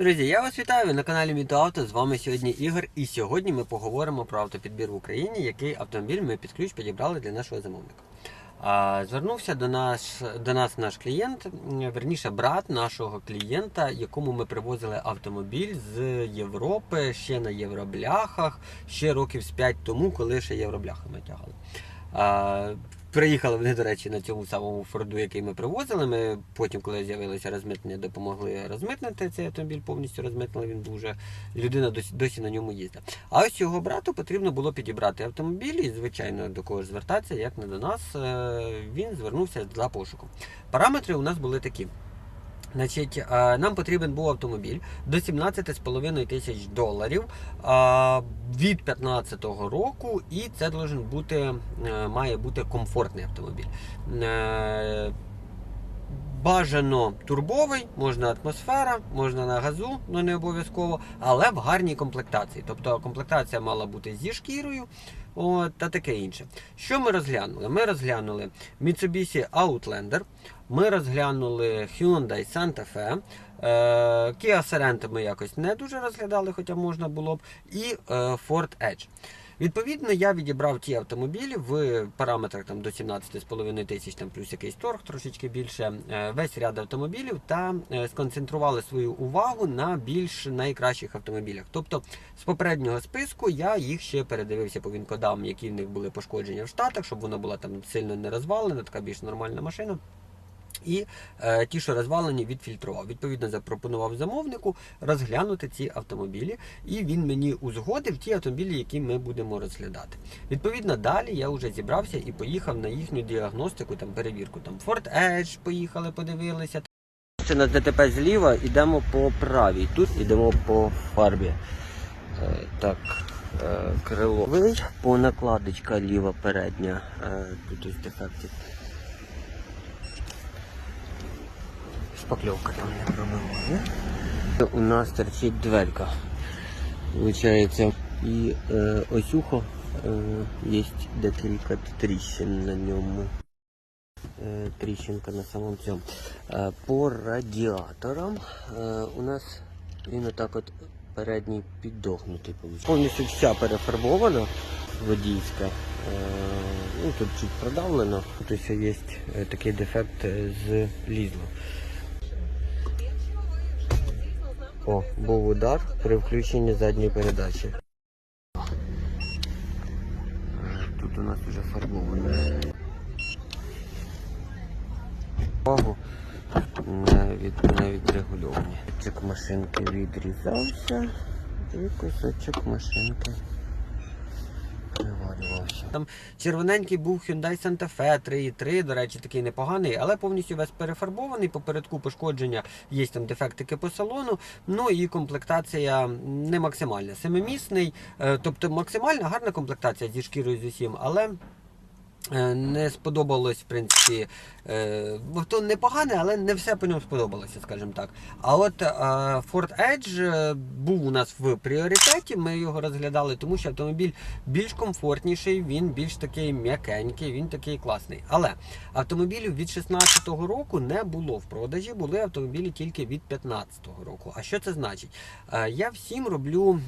Друзі, я вас вітаю ви на каналі Мітоавто. З вами сьогодні Ігор. І сьогодні ми поговоримо про автопідбір в Україні, який автомобіль ми під ключ підібрали для нашого замовника. Звернувся до нас, до нас наш клієнт, верніше брат нашого клієнта, якому ми привозили автомобіль з Європи ще на євробляхах, ще років з 5 тому, коли ще євробляхами тягали. Приїхали вони, до речі, на цьому самому Форду, який ми привозили. Ми потім, коли з'явилося розмитнення, допомогли розмитнити цей автомобіль, повністю розмитнили. Він був вже людина досі, досі на ньому їздить. А ось його брату потрібно було підібрати автомобіль, і звичайно до кого ж звертатися, як не до нас. е, Він звернувся за пошуком. Параметри у нас були такі. Значить, е, нам потрібен був автомобіль до 17,5 тисяч доларів е, від 15-го року, і це бути, е, має бути комфортний автомобіль. Бажано турбовий, можна атмосфера, можна на газу, але не обов'язково, але в гарній комплектації. Тобто комплектація мала бути зі шкірою от, та таке інше. Що ми розглянули? Ми розглянули Mitsubishi Outlander, ми розглянули Hyundai Santa Fe, е, Kia Sorento ми якось не дуже розглядали, хоча можна було б, і е, Ford Edge. Відповідно, я відібрав ті автомобілі в параметрах там, до 17,5 тисяч, там плюс якийсь торг, трошечки більше, е, весь ряд автомобілів та е, сконцентрували свою увагу на більш найкращих автомобілях. Тобто з попереднього списку я їх ще передивився по вінкодам, які в них були пошкодження в Штатах, щоб вона була там сильно не розвалена, така більш нормальна машина. І е, ті, що розвалені, відфільтрував. Відповідно, запропонував замовнику розглянути ці автомобілі, і він мені узгодив ті автомобілі, які ми будемо розглядати. Відповідно, далі я вже зібрався і поїхав на їхню діагностику, там перевірку. Там Ford Edge поїхали, подивилися. Це на ДТП зліва, йдемо по правій. Тут йдемо по фарбі. Е, так, е, крило. По накладочка ліва передня. Е, тут ось дефектів. Шпакльовка там не пробиває. У нас торчить дверка. Получається, і е, ось ухо е, є декілька тріщин на ньому. Е, тріщинка на самому цьому. Е, по радіаторам е, у нас він отак от передній піддохнутий. Повністю вся перефарбована водійська. Е, ну, тут чуть продавлено. Тут є е, такий дефект е, з лізло. О, був удар при включенні задньої передачі. Тут у нас вже фарбовано. Увагу не, від, не відрегульовані. Кусочок машинки відрізався і кусочок машинки. Там червоненький був Hyundai Santa Fe 3.3, до речі, такий непоганий, але повністю весь перефарбований. Попередку пошкодження є там дефектики по салону. Ну і комплектація не максимальна. Семимісний, е, тобто максимальна гарна комплектація зі шкірою з усім, але. Е, Не сподобалось, в принципі, е, авто непогане, але не все по ньому сподобалося, скажімо так. А от е, Ford Edge е, був у нас в пріоритеті, ми його розглядали, тому що автомобіль більш комфортніший, він більш такий м'якенький, він такий класний. Але автомобілів від 16-го року не було в продажі, були автомобілі тільки від 15-го року. А що це значить? Я всім роблю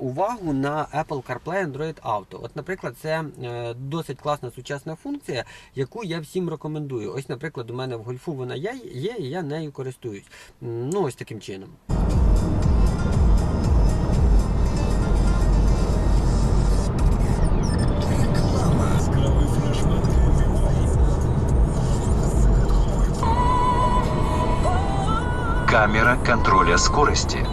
увагу на Apple CarPlay Android Auto. От, наприклад, це досить класна сучасна функція, яку я всім рекомендую. Ось, наприклад, у мене в гольфу вона є, і я нею користуюсь. Ну, ось таким чином. Камера контроля скорости.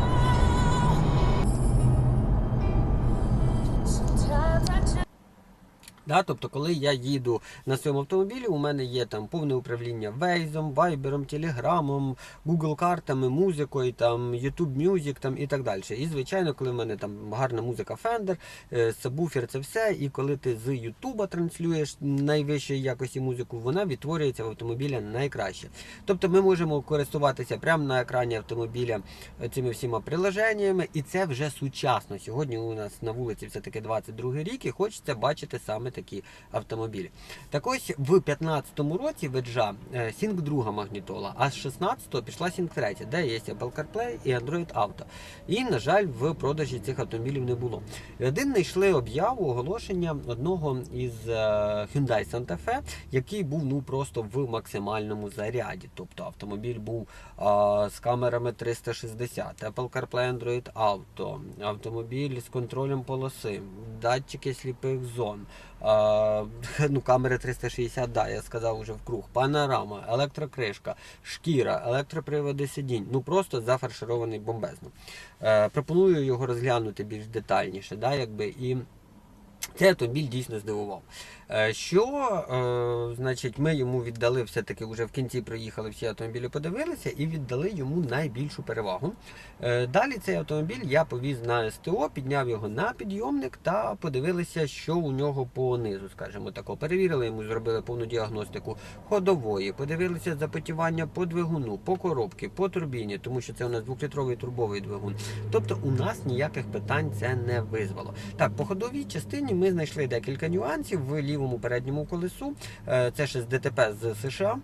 Да, тобто, коли я їду на своєму автомобілі, у мене є там повне управління Waze, Viber, Телеграмом, Google картами, музикою, там YouTube Music там, і так далі. І звичайно, коли в мене там гарна музика Fender, е, сабвуфер це все. І коли ти з YouTube транслюєш найвищої якості музику, вона відтворюється в автомобілі найкраще. Тобто ми можемо користуватися прямо на екрані автомобіля е, цими всіма приложеннями, і це вже сучасно. Сьогодні у нас на вулиці все таки 22 рік, і хочеться бачити саме такі автомобілі. Так ось в 2015 році веджа Sync друга магнітола, а з 16-го пішла Sync 3, де є Apple CarPlay і Android Auto. І, на жаль, в продажі цих автомобілів не було. Один знайшли об'яву оголошення одного із е, Hyundai Santa Fe, який був ну просто в максимальному заряді. Тобто автомобіль був а, з камерами 360, Apple CarPlay Android Auto, автомобіль з контролем полоси, датчики сліпих зон, ну, камери 360, да, я сказав уже вкруг, панорама, електрокришка, шкіра, електроприводи сидінь. Ну просто зафарширований бомбезно. Е, пропоную його розглянути більш детальніше, да, якби, і цей автомобіль дійсно здивував. Е, Що, е, значить, ми йому віддали все-таки вже в кінці проїхали всі автомобілі, подивилися і віддали йому найбільшу перевагу. Е, Далі цей автомобіль я повіз на СТО, підняв його на підйомник та подивилися, що у нього по низу, скажімо тако. Перевірили йому, зробили повну діагностику ходової, подивилися запотівання по двигуну, по коробці, по турбіні, тому що це у нас двохлітровий турбовий двигун. Тобто у нас ніяких питань це не визвало. Так, по ходовій частині ми знайшли декілька нюансів в лівому передньому колесу. Е, Це ще з ДТП з США.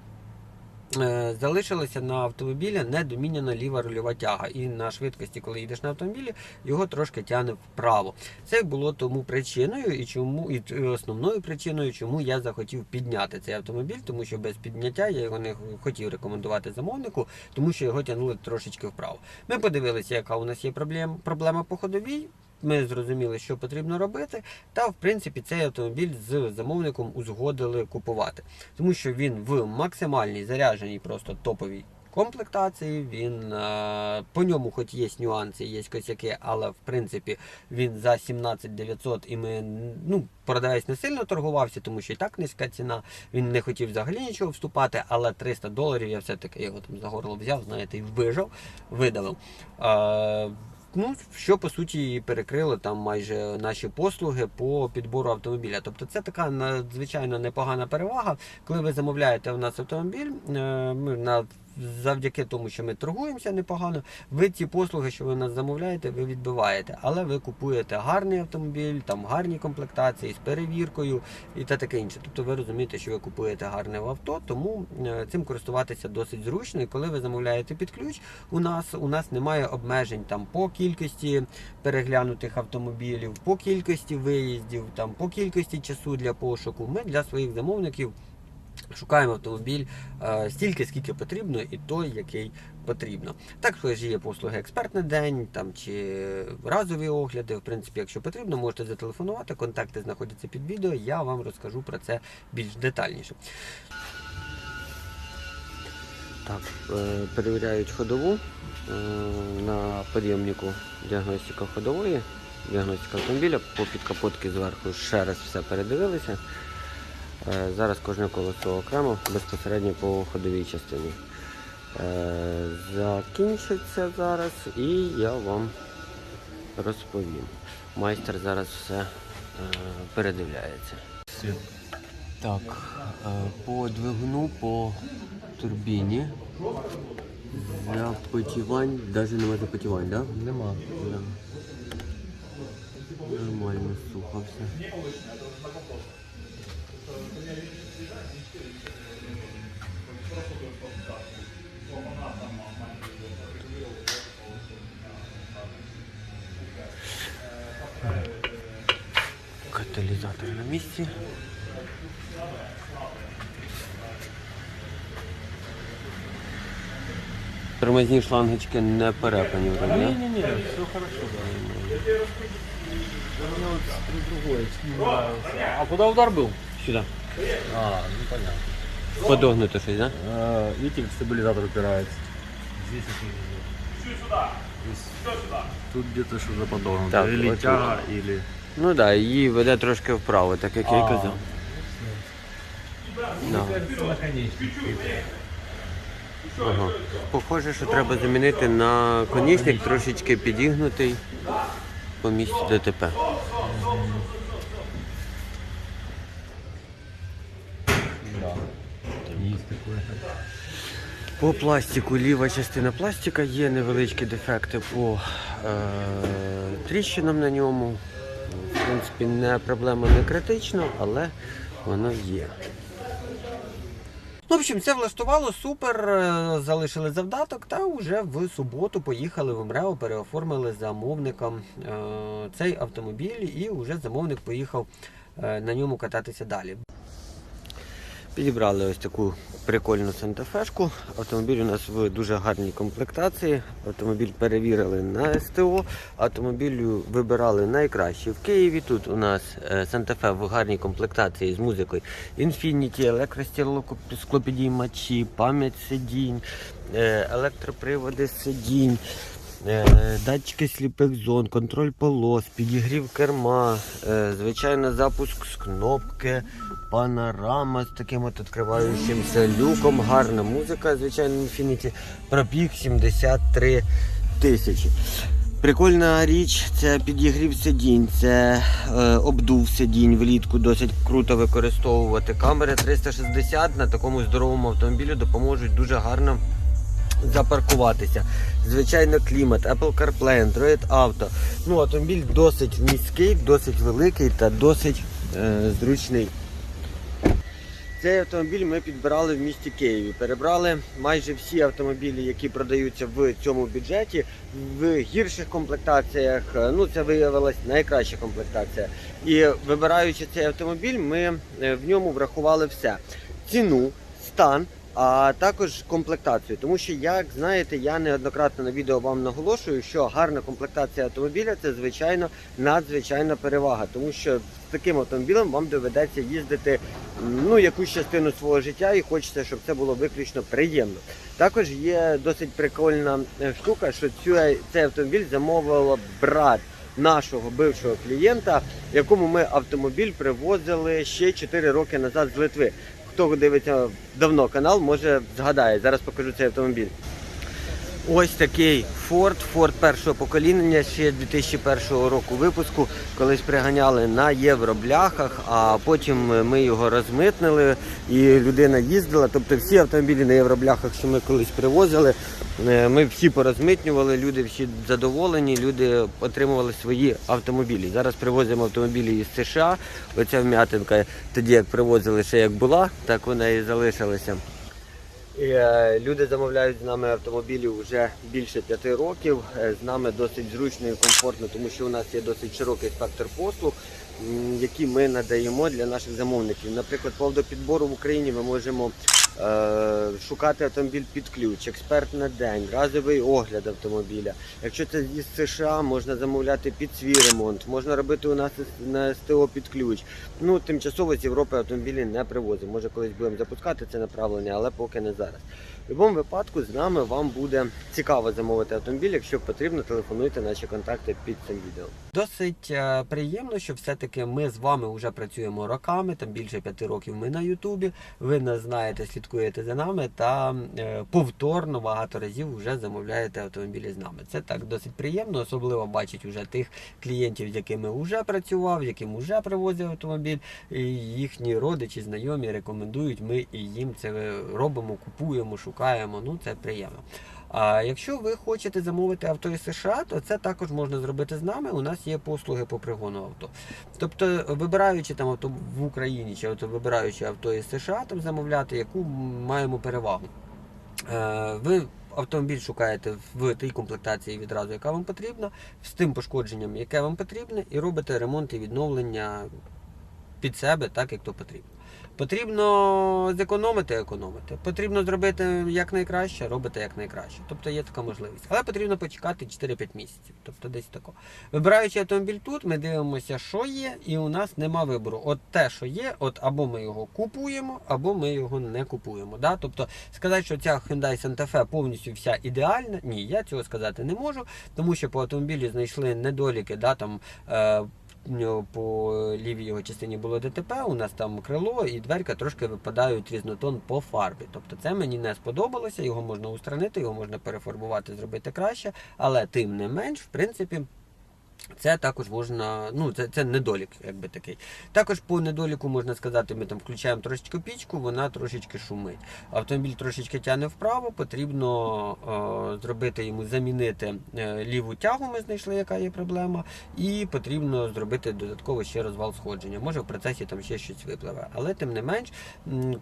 Е, Залишилася на автомобілі недоміняна ліва рульова тяга, і на швидкості, коли їдеш на автомобілі, його трошки тягне вправо. Це було тому причиною, і чому і основною причиною, чому я захотів підняти цей автомобіль, тому що без підняття я його не хотів рекомендувати замовнику, тому що його тягнули трошечки вправо. Ми подивилися, яка у нас є проблем, проблема по ходовій. Ми зрозуміли, що потрібно робити, та в принципі цей автомобіль з замовником узгодили купувати, тому що він в максимальній зарядженій, просто топовій комплектації. Він е, по ньому, хоч є нюанси, є косяки, але в принципі він за 17 900 і ми ну продавець не сильно торгувався, тому що і так низька ціна. Він не хотів взагалі нічого вступати, але 300 доларів я все-таки його там за горло взяв, знаєте, і вижав, видавив. Ну, що по суті перекрили там майже наші послуги по підбору автомобіля. Тобто це така надзвичайно непогана перевага. Коли ви замовляєте у нас автомобіль, е, ми на завдяки тому, що ми торгуємося непогано, ви ці послуги, що ви нас замовляєте, ви відбиваєте. Але ви купуєте гарний автомобіль, там гарні комплектації з перевіркою і та таке інше. Тобто ви розумієте, що ви купуєте гарне авто, тому е, цим користуватися досить зручно. І коли ви замовляєте під ключ, у нас у нас немає обмежень там по кількості переглянутих автомобілів, по кількості виїздів, там по кількості часу для пошуку. Ми для своїх замовників. Шукаємо автомобіль е, стільки, скільки потрібно, і той, який потрібно. Також є послуги експертний день там, чи разові огляди. В принципі, якщо потрібно, можете зателефонувати. Контакти знаходяться під відео. Я вам розкажу про це більш детальніше. Так, е, перевіряють ходову е, на підйомнику діагностика ходової, діагностика автомобіля, по підкапотки зверху ще раз все передивилися. Е, Зараз кожне колесо окремо безпосередньо по ходовій частині. Е, Закінчиться зараз і я вам розповім. Майстер зараз все е, передивляється. Так, по двигуну, по турбіні. Запотівань, навіть немає запотівань, так? Да? Нема. Да. Нормально сухо все. Каталізатор на місці. Тормозні шлангочки не перепані вроде. да? Не-не-не, все хорошо, да. Мне вот другое нравится. А куда удар был? Сюди. А, ну понятно. Подогнуто щось, да? А, видите, как стабилизатор упирается? Здесь это Здесь Тут где-то что-то подогнуто. Так, или вот тяга, или... Ну так, да, її веде трошки вправо, так як я й казав. Да. Ага. Похоже, що треба замінити на конічник трошечки підігнутий по місцю ДТП. По пластику, ліва частина пластика є невеличкі дефекти по е, тріщинам на ньому. В принципі, не проблема не критична, але воно є. Ну, в общем, все влаштувало супер. е, Залишили завдаток, та вже в суботу поїхали в МРЕО, переоформили замовником е, цей автомобіль, і вже замовник поїхав е, на ньому кататися далі. Підібрали ось таку прикольну Сантафешку. Автомобіль у нас в дуже гарній комплектації. Автомобіль перевірили на СТО. Автомобіль вибирали найкращий в Києві. Тут у нас Санта-Фе в гарній комплектації з музикою Infinity, електросклопідіймачі, пам'ять сидінь, е, електроприводи сидінь. Е, Датчики сліпих зон, контроль полос, підігрів керма, е, звичайно, запуск з кнопки, панорама з таким от відкриваючимся люком, гарна музика, звичайно, Infinity, пробіг 73 тисячі. Прикольна річ це підігрів сидінь, це е, обдув сидінь влітку, досить круто використовувати. Камери 360 на такому здоровому автомобілі допоможуть дуже гарно запаркуватися. Звичайно, клімат, Apple CarPlay, Android Auto. Ну, автомобіль досить міський, досить великий та досить е, зручний. Цей автомобіль ми підбирали в місті Києві. Перебрали майже всі автомобілі, які продаються в цьому бюджеті, в гірших комплектаціях. Е, Ну, це виявилась найкраща комплектація. І вибираючи цей автомобіль, ми е, в ньому врахували все: ціну, стан. А також комплектацію, тому що, як знаєте, я неоднократно на відео вам наголошую, що гарна комплектація автомобіля це звичайно надзвичайна перевага, тому що з таким автомобілем вам доведеться їздити ну якусь частину свого життя, і хочеться, щоб це було виключно приємно. Також є досить прикольна е, штука, що цю, цей автомобіль замовив брат нашого бившого клієнта, якому ми автомобіль привозили ще 4 роки назад з Литви. Хто дивиться давно канал, може згадає. Зараз покажу цей автомобіль. Ось такий Ford, Ford першого покоління, ще 2001 року випуску. Колись приганяли на євробляхах, а потім ми його розмитнили і людина їздила. Тобто всі автомобілі на євробляхах, що ми колись привозили, е, ми всі порозмитнювали, люди всі задоволені, люди отримували свої автомобілі. Зараз привозимо автомобілі із США. Оця вм'ятинка тоді як привозили ще як була, так вона і залишилася. Е, люди замовляють з нами автомобілі вже більше п'яти років. Е, З нами досить зручно і комфортно, тому що у нас є досить широкий спектр послуг, які ми надаємо для наших замовників. Наприклад, по автопідбору в Україні ми можемо шукати автомобіль під ключ, експерт на день, разовий огляд автомобіля. Якщо це із США, можна замовляти під свій ремонт, можна робити у нас на СТО під ключ. Ну, тимчасово з Європи автомобілі не привозимо. Може, колись будемо запускати це направлення, але поки не зараз. В будь-якому випадку з нами вам буде цікаво замовити автомобіль. Якщо потрібно, телефонуйте наші контакти під цим відео. Досить е, приємно, що все-таки ми з вами вже працюємо роками, там більше п'яти років ми на Ютубі. Ви нас знаєте, слідкуєте за нами та е, повторно багато разів вже замовляєте автомобілі з нами. Це так досить приємно, особливо бачить уже тих клієнтів, з якими вже працював, яким вже привозив автомобіль, їхні родичі, знайомі рекомендують. Ми і їм це робимо, купуємо, шукаємо. Ну це приємно. А якщо ви хочете замовити авто із США, то це також можна зробити з нами. У нас є послуги по пригону авто. Тобто, вибираючи там авто в Україні, чи авто вибираючи авто із США, там замовляти, яку маємо перевагу. Е, Ви автомобіль шукаєте в тій комплектації відразу, яка вам потрібна, з тим пошкодженням, яке вам потрібне, і робите ремонт і відновлення під себе, так як то потрібно. Потрібно зекономити, економити. Потрібно зробити якнайкраще, робити якнайкраще. Тобто є така можливість. Але потрібно почекати 4-5 місяців. Тобто десь тако. Вибираючи автомобіль тут, ми дивимося, що є, і у нас нема вибору. От те, що є, от або ми його купуємо, або ми його не купуємо. Да? Тобто сказати, що ця Hyundai Santa Fe повністю вся ідеальна, ні, я цього сказати не можу, тому що по автомобілі знайшли недоліки, да, там. Е, нього по лівій його частині було ДТП, у нас там крило і дверка трошки випадають різнотон по фарбі. Тобто це мені не сподобалося, його можна устранити, його можна перефарбувати, зробити краще, але тим не менш, в принципі, Це також можна, ну це, це недолік, якби такий. Також по недоліку можна сказати, ми там включаємо трошечки пічку, вона трошечки шумить. Автомобіль трошечки тягне вправо, потрібно е, зробити йому замінити е, ліву тягу. Ми знайшли, яка є проблема, і потрібно зробити додатково ще розвал сходження. Може в процесі там ще щось випливе. Але тим не менш,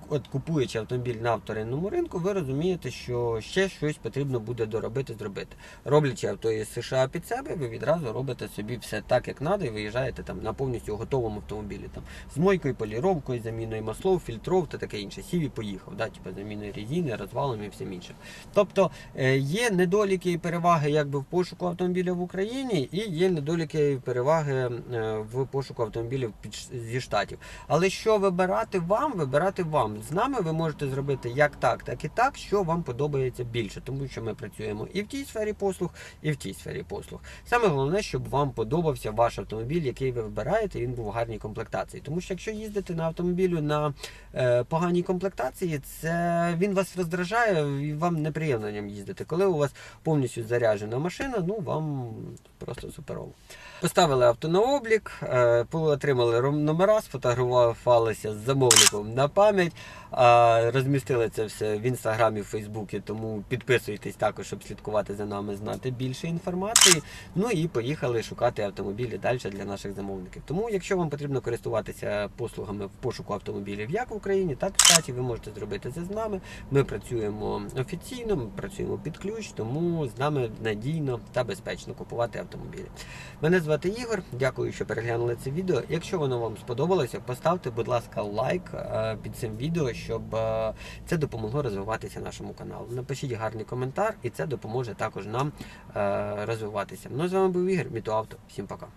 от купуючи автомобіль на вторинному ринку, ви розумієте, що ще щось потрібно буде доробити, зробити. Роблячи авто із США під себе, ви відразу робите собі все так, як треба, і виїжджаєте там на повністю готовому автомобілі. Там з мойкою, поліровкою, заміною маслов, фільтров та таке інше. Сів і поїхав, да, типу заміною резини, розвалом і всім іншим. Тобто е, є недоліки і переваги якби в пошуку автомобіля в Україні, і є недоліки і переваги е, в пошуку автомобілів зі штатів. Але що вибирати вам, вибирати вам. З нами ви можете зробити як так, так і так, що вам подобається більше, тому що ми працюємо і в тій сфері послуг, і в тій сфері послуг. Саме головне, щоб вам подобався ваш автомобіль, який ви вибираєте, він був в гарній комплектації. Тому що якщо їздити на автомобілю на е, поганій комплектації, це він вас роздражає і вам неприємно на ньому їздити. Коли у вас повністю заряджена машина, ну вам просто суперово. Поставили авто на облік, е, отримали номера, сфотографувалися з замовником на пам'ять, розмістили це все в інстаграмі, в Фейсбуці, тому підписуйтесь також, щоб слідкувати за нами, знати більше інформації. Ну і поїхали шукати автомобілі далі для наших замовників. Тому, якщо вам потрібно користуватися послугами в пошуку автомобілів як в Україні, так і в штаті, ви можете зробити це з нами. Ми працюємо офіційно, ми працюємо під ключ, тому з нами надійно та безпечно купувати автомобілі. Мене звати Ігор. Дякую, що переглянули це відео. Якщо воно вам сподобалося, поставте, будь ласка, лайк е, під цим відео, щоб е, це допомогло розвиватися нашому каналу. Напишіть гарний коментар, і це допоможе також нам е, розвиватися. Ну з вами був Ігор, Мітуавто. Всім пока.